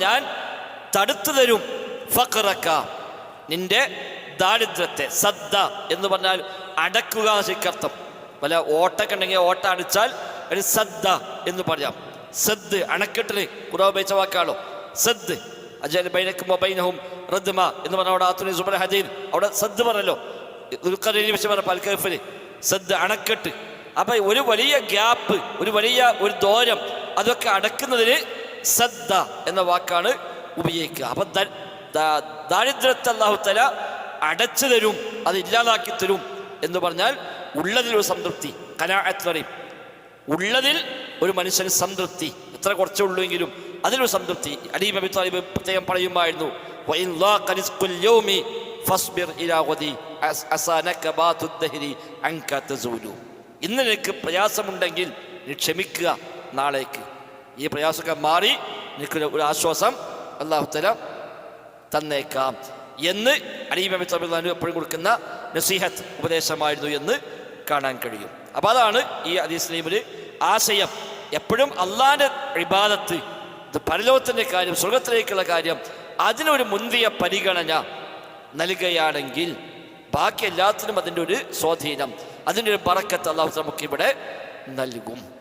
ഞാൻ തടുത്തു തരും ഫക്റക്ക നിന്റെ ദാരിദ്ര്യത്തെ സദ്ദ എന്ന് പറഞ്ഞാൽ അടക്കുക ശരിക്കർത്ഥം. പല ഓട്ടൊക്കെ ഉണ്ടെങ്കിൽ ഓട്ട അടിച്ചാൽ ഒരു സദ്ദ എന്ന് പറയാം. സദ് അണക്കെട്ടിന് കുറവ് ഉപയോഗിച്ച വാക്കാണോ സദ്. അജൽ ബൈനക്കും ബൈനഹും റദ്മ എന്ന് പറഞ്ഞ അവിടെ ആത്തുനി സുബ്രഹദീൻ അവിടെ സദ് പറഞ്ഞല്ലോ. ദുൽഖറിനെ വെച്ച് പറഞ്ഞ പൽക്കഫിന് സദ് അണക്കെട്ട്. അപ്പൊ ഒരു വലിയ ഗ്യാപ്പ് ഒരു വലിയ ഒരു ദോരം അതൊക്കെ അടക്കുന്നതിന് സദ്ദ എന്ന വാക്കാണ് ഉപയോഗിക്കുക. അപ്പൊ ദാരിദ്ര്യത്തെ അള്ളാഹുത്തല തല അടച്ചു തരും അത് ഇല്ലാതാക്കി തരും എന്ന് പറഞ്ഞാൽ ഉള്ളതിൽ ഒരു സംതൃപ്തി. കനാഅത്ത് പറയും. ഉള്ളതിൽ ഒരു മനുഷ്യന് സംതൃപ്തി. എത്ര കുറച്ചേ ഉള്ളൂ എങ്കിലും അതിലൊരു സംതൃപ്തി. അലീം അബി താലിബ് പ്രത്യേകം പറയുമായിരുന്നു. "വഇൻ ളാഖ റിസ്ഖുൽ യൗമി ഫസ്ബിർ ഇലാ അസാനക ബാതുദ് ദഹരി അൻക തസൂലു." ഇന്ന് നിനക്ക് പ്രയാസമുണ്ടെങ്കിൽ നീ ക്ഷമിക്കുക നാളേക്ക്. ഈ പ്രയാസമൊക്കെ മാറി നിനക്ക് ഒരു ആശ്വാസം അള്ളാഹു തല തന്നേക്കാം എന്ന് അലീം അബി താലിബ് എപ്പോഴും കൊടുക്കുന്ന നസീഹത്ത് ഉപദേശമായിരുന്നു എന്ന് കാണാൻ കഴിയും. അപ്പം അതാണ് ഈ അദീസ്ലീമിൽ ആശയം. എപ്പോഴും അള്ളാന്റെ ഇബാദത്ത് ഇത് പരലോകത്തിന്റെ കാര്യം സ്വർഗത്തിലേക്കുള്ള കാര്യം അതിനൊരു മുന്തിയ പരിഗണന നൽകുകയാണെങ്കിൽ ബാക്കി എല്ലാത്തിനും അതിന്റെ ഒരു സ്വാധീനം. അതിന്റെ ഒരു പറക്കത്ത് അള്ളാഹു നമുക്ക് ഇവിടെ നൽകും.